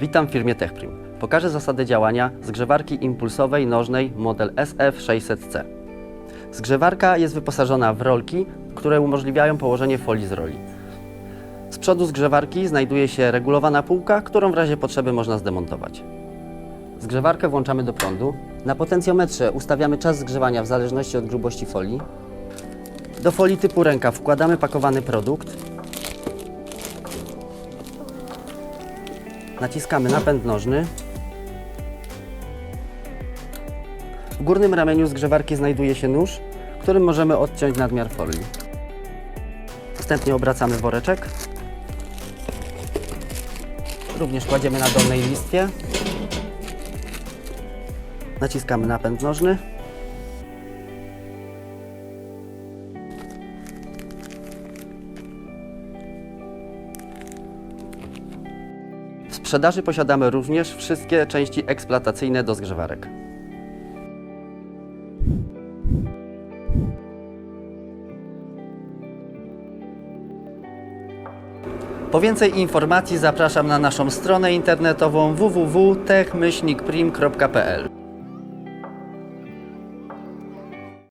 Witam w firmie TechPrim. Pokażę zasady działania zgrzewarki impulsowej nożnej model SF600C. Zgrzewarka jest wyposażona w rolki, które umożliwiają położenie folii z roli. Z przodu zgrzewarki znajduje się regulowana półka, którą w razie potrzeby można zdemontować. Zgrzewarkę włączamy do prądu. Na potencjometrze ustawiamy czas zgrzewania w zależności od grubości folii. Do folii typu ręka wkładamy pakowany produkt. Naciskamy napęd nożny. W górnym ramieniu zgrzewarki znajduje się nóż, którym możemy odciąć nadmiar folii. Następnie obracamy woreczek. Również kładziemy na dolnej listwie. Naciskamy napęd nożny. W sprzedaży posiadamy również wszystkie części eksploatacyjne do zgrzewarek. Po więcej informacji zapraszam na naszą stronę internetową www.techmyślnikprim.pl